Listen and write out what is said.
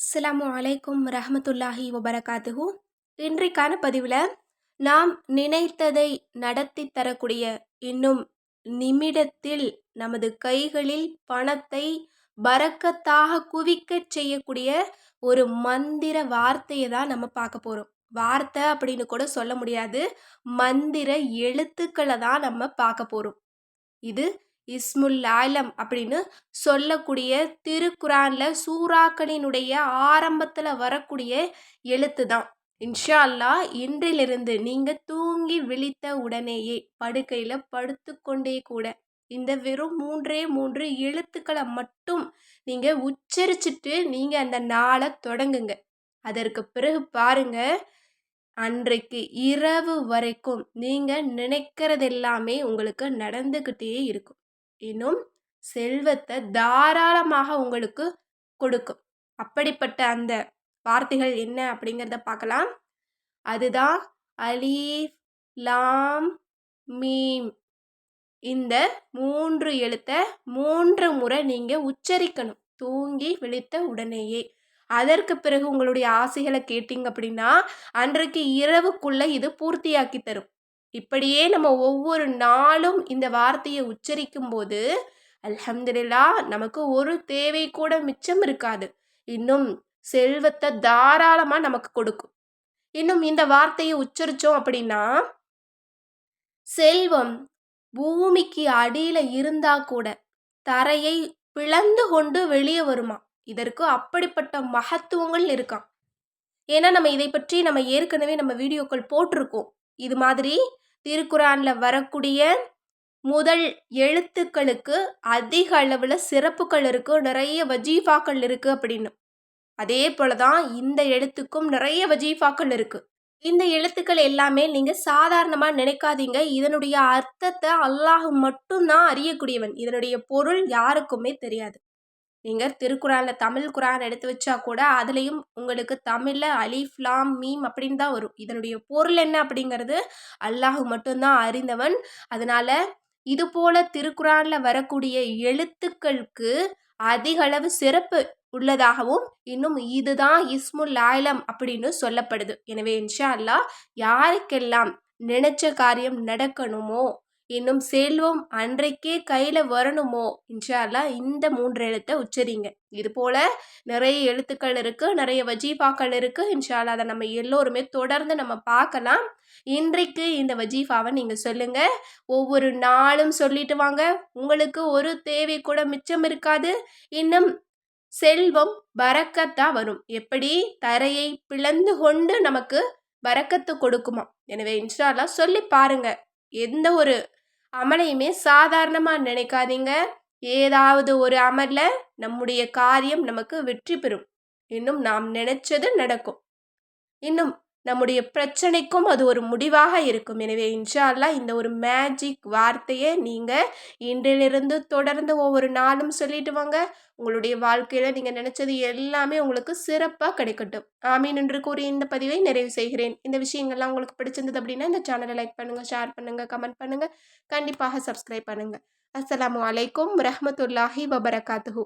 அஸ்லாம் அலைக்கும் ரஹமத்துல்லாஹி வபரகாத்துஹு. இன்றைக்கான பதிவில் நாம் நினைத்ததை நடத்தி தரக்கூடிய இன்னும் நிமிடத்தில் நமது கைகளில் பணத்தை பறக்கத்தாக குவிக்கச் செய்யக்கூடிய ஒரு மந்திர வார்த்தையை தான் நம்ம பார்க்க போகிறோம் வார்த்தை அப்படின்னு கூட சொல்ல முடியாது. மந்திர எழுத்துக்களை தான் நம்ம பார்க்க போகிறோம் இது இஸ்முல் ஆலம் அப்படின்னு சொல்லக்கூடிய திருக்குரான்ல சூறாக்களினுடைய ஆரம்பத்தில் வரக்கூடிய எழுத்து தான் இன்ஷா அல்லா இன்றிலிருந்து நீங்கள் தூங்கி விழித்த உடனேயே படுக்கையில் படுத்துக்கொண்டே கூட இந்த வெறும் மூன்றே மூன்று எழுத்துக்களை மட்டும் நீங்கள் உச்சரிச்சுட்டு நீங்கள் அந்த நாளை தொடங்குங்க. அதற்கு பிறகு பாருங்க அன்றைக்கு இரவு வரைக்கும் நீங்கள் நினைக்கிறது எல்லாமே உங்களுக்கு நடந்துக்கிட்டே இருக்கும். இன்னும் செல்வத்தை தாராளமாக உங்களுக்கு கொடுக்கும். அப்படிப்பட்ட அந்த வார்த்தைகள் என்ன அப்படிங்கிறத பார்க்கலாம். அதுதான் அலீஃப் லாம் மீம். இந்த மூன்று எழுத்தை மூன்று முறை நீங்கள் உச்சரிக்கணும். தூங்கி விழித்த உடனேயே. அதற்கு பிறகு உங்களுடைய ஆசைகளை கேட்டிங்க அப்படின்னா அன்றைக்கு இரவுக்குள்ளே இது பூர்த்தியாக்கி தரும். இப்படியே நம்ம ஒவ்வொரு நாளும் இந்த வார்த்தையை உச்சரிக்கும் போது அல்ஹம்துலில்லா நமக்கு ஒரு தேவை கூட மிச்சம் இருக்காது. இன்னும் செல்வத்தை தாராளமாக நமக்கு கொடுக்கும். இன்னும் இந்த வார்த்தையை உச்சரித்தோம் அப்படின்னா செல்வம் பூமிக்கு அடியில் இருந்தா கூட தரையை பிளந்து கொண்டு வெளியே வருமா? இதற்கு அப்படிப்பட்ட மகத்துவங்கள் இருக்கான் ஏன்னா நம்ம இதை பற்றி நம்ம ஏற்கனவே நம்ம வீடியோக்கள் போட்டிருக்கோம். இது மாதிரி திருக்குறானில் வரக்கூடிய முதல் எழுத்துக்களுக்கு அதிக அளவில் சிறப்புகள் இருக்குது நிறைய வஜீஃபாக்கள் இருக்குது அப்படின்னு. அதே போல தான் இந்த எழுத்துக்கும் நிறைய வஜீஃபாக்கள் இருக்குது இந்த எழுத்துக்கள் எல்லாமே நீங்கள் சாதாரணமாக நினைக்காதீங்க. இதனுடைய அர்த்தத்தை அல்லாஹ் மட்டும்தான் அறியக்கூடியவன். இதனுடைய பொருள் யாருக்குமே தெரியாது. நீங்கள் திருக்குறானில் தமிழ் குரான் எடுத்து வச்சா கூட அதுலேயும் உங்களுக்கு தமிழில் அலிஃப் லாம் மீம் அப்படின்னு தான் வரும். இதனுடைய பொருள் என்ன அப்படிங்கிறது அல்லாஹ் மட்டும்தான் அறிந்தவன். அதனால் இது போல திருக்குறானில் வரக்கூடிய எழுத்துக்களுக்கு அதிக அளவு சிறப்பு உள்ளதாகவும் இன்னும் இதுதான் இஸ்முல் ஆயிலம் அப்படின்னு சொல்லப்படுது. எனவே இன்ஷா அல்லா யாருக்கெல்லாம் நினைச்ச காரியம் நடக்கணுமோ இன்னும் செல்வம் அன்றைக்கே கையில் வரணுமோ? இன்ஷால்லா இந்த மூன்று எழுத்தை உச்சரிங்க. இது போல் நிறைய எழுத்துக்கள் இருக்குது நிறைய வஜீஃபாக்கள் இருக்குது இன்ஷால்லா அதை நம்ம எல்லோருமே தொடர்ந்து நம்ம பார்க்கலாம். இன்றைக்கு இந்த வஜீஃபாவை நீங்கள் சொல்லுங்கள் ஒவ்வொரு நாளும் சொல்லிட்டு வாங்க. உங்களுக்கு ஒரு தேவை கூட மிச்சம் இருக்காது. இன்னும் செல்வம் பறக்கத்தா வரும். எப்படி? தரையை பிளந்து கொண்டு நமக்கு பறக்கத்து கொடுக்குமா? எனவே இன்ஷால்லா சொல்லி பாருங்க. எந்த ஒரு அமலையுமே சாதாரணமாக நினைக்காதீங்க. ஏதாவது ஒரு அமலில் நம்முடைய காரியம் நமக்கு வெற்றி பெறும். இன்னும் நாம் நினைச்சது நடக்கும். இன்னும் நம்முடைய பிரச்சனைக்கும் அது ஒரு முடிவாக இருக்கும். எனவே இன்ஷால்லா இந்த ஒரு மேஜிக் வார்த்தையை நீங்கள் இன்றிலிருந்து தொடர்ந்து ஒவ்வொரு நாளும் சொல்லிட்டு வாங்க. உங்களுடைய வாழ்க்கையில் நீங்கள் நினச்சது எல்லாமே உங்களுக்கு சிறப்பாக கிடைக்கட்டும். ஆமீன் என்று கூறி இந்த பதிவை நிறைவு செய்கிறேன். இந்த விஷயங்கள்லாம் உங்களுக்கு பிடிச்சிருந்தது அப்படின்னா இந்த சேனலை லைக் பண்ணுங்கள் ஷேர் பண்ணுங்கள் கமெண்ட் பண்ணுங்கள் கண்டிப்பாக சப்ஸ்கிரைப் பண்ணுங்கள் அஸ்லாம் வலைக்கம் ரஹமத்துல்லாஹி வபரகாத்துஹூ.